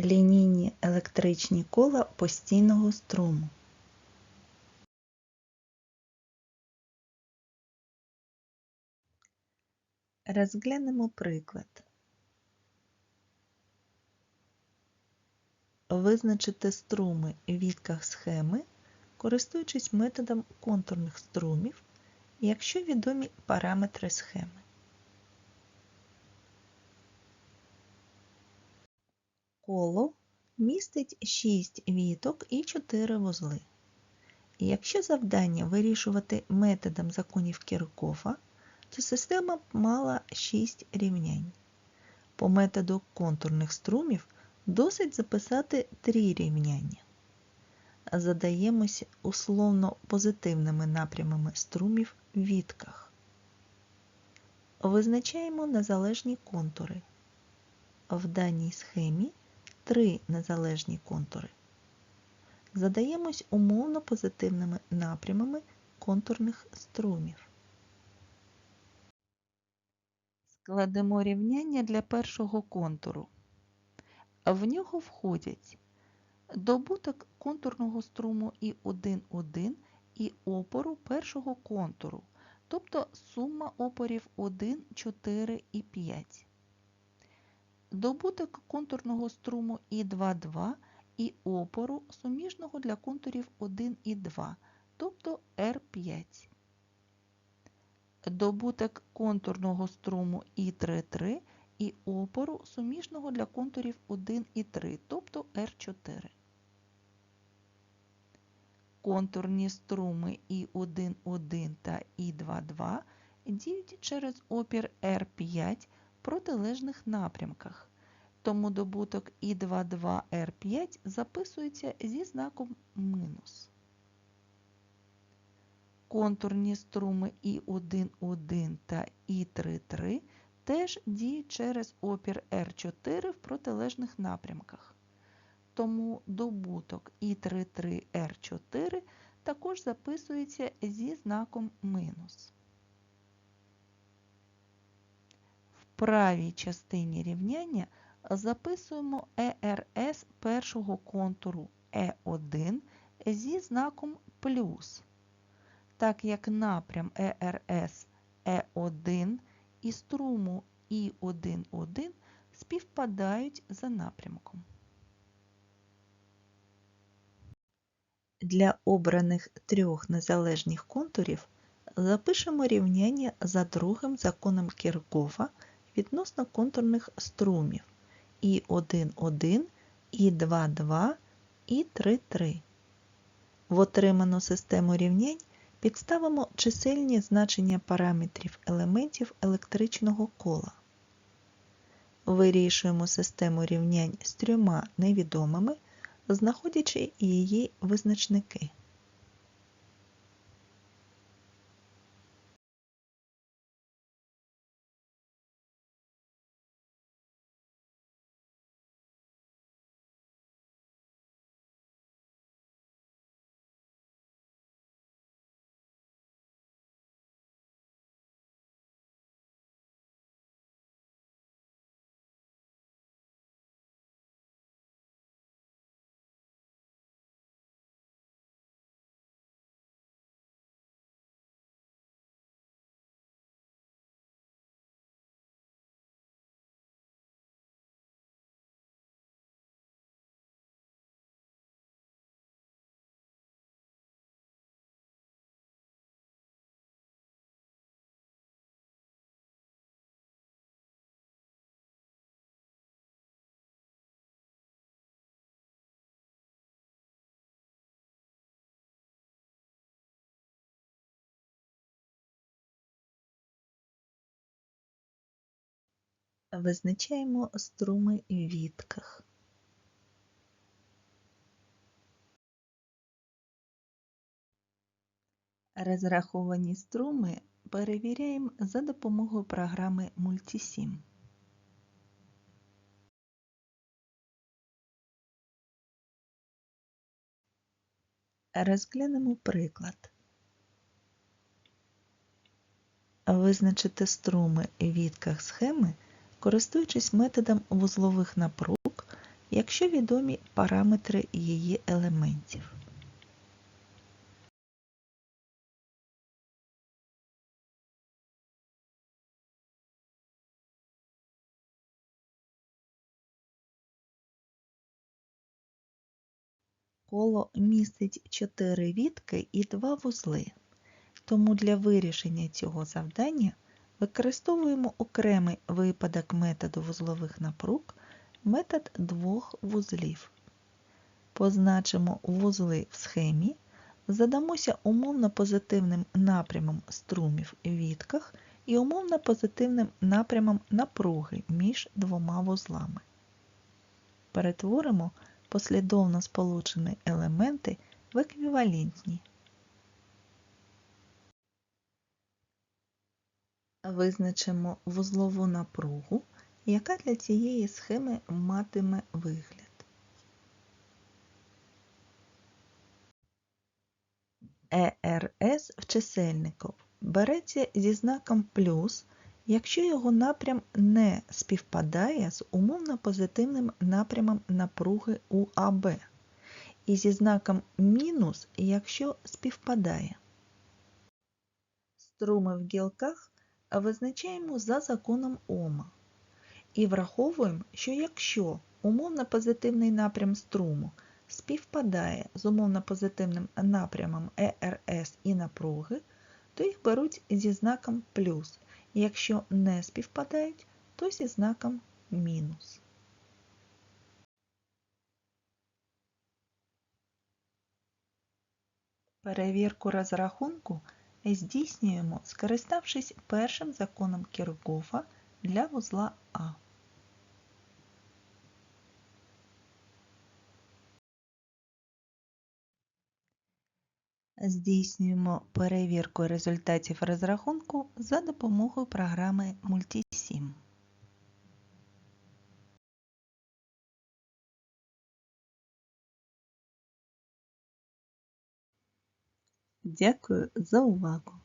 Лінійні електричні кола постійного струму. Розглянемо приклад. Визначити струми в відках схеми, користуючись методом контурних струмів, якщо відомі параметри схеми. Коло містить 6 віток і 4 вузли. Якщо завдання вирішувати методом законів Кіркофа, то система б мала 6 рівнянь. По методу контурних струмів досить записати 3 рівняння. Задаємося условно позитивними напрямами струмів в вітках. Визначаємо незалежні контури. В даній схемі три незалежні контури. Задаємось умовно позитивними напрямами контурних струмів. Складемо рівняння для першого контуру. В нього входять добуток контурного струму і 1,1 і опору першого контуру, тобто сума опорів 1, 4 і 5. Добуток контурного струму і 2,2 і опору суміжного для контурів 1 і 2, тобто R5. Добуток контурного струму і 3,3 і опору суміжного для контурів 1 і 3, тобто R4. Контурні струми І1,1 та І2,2 діють через опір R5 в протилежних напрямках, тому добуток І22R5 записується зі знаком мінус. Контурні струми І1,1 та І3,3 теж діють через опір R4 в протилежних напрямках. Тому добуток І33R4 також записується зі знаком мінус. В правій частині рівняння записуємо ЕРС першого контуру Е1 зі знаком плюс, так як напрям ЕРС Е1 і струму І11 співпадають за напрямком. Для обраних трьох незалежних контурів запишемо рівняння за другим законом Кіркофа відносно контурних струмів І1,1, І2,2, І3,3. В отриману систему рівнянь підставимо чисельні значення параметрів елементів електричного кола. Вирішуємо систему рівнянь з трьома невідомими, знаходячи її визначники. Визначаємо струми в вітках. Розраховані струми перевіряємо за допомогою програми Multisim. Розглянемо приклад. Визначити струми в вітках схеми, користуючись методом вузлових напруг, якщо відомі параметри її елементів. Коло містить 4 вітки і 2 вузли. Тому для вирішення цього завдання використовуємо окремий випадок методу вузлових напруг метод двох вузлів. Позначимо вузли в схемі, задамося умовно позитивним напрямом струмів в вітках і умовно позитивним напрямом напруги між двома вузлами. Перетворимо послідовно сполучені елементи в еквівалентні. Визначимо вузлову напругу, яка для цієї схеми матиме вигляд. ЕРС в чисельнику береться зі знаком плюс, якщо його напрям не співпадає з умовно позитивним напрямом напруги УАБ, і зі знаком мінус, якщо співпадає. Струми в гілках визначаємо за законом Ома і враховуємо, що якщо умовно позитивний напрям струму співпадає з умовно позитивним напрямом ЕРС і напруги, то їх беруть зі знаком плюс, якщо не співпадають, то зі знаком мінус. Перевірку розрахунку здійснюємо, скориставшись першим законом Кіркофа для вузла А. Здійснюємо перевірку результатів розрахунку за допомогою програми Multisim. Дякую за увагу!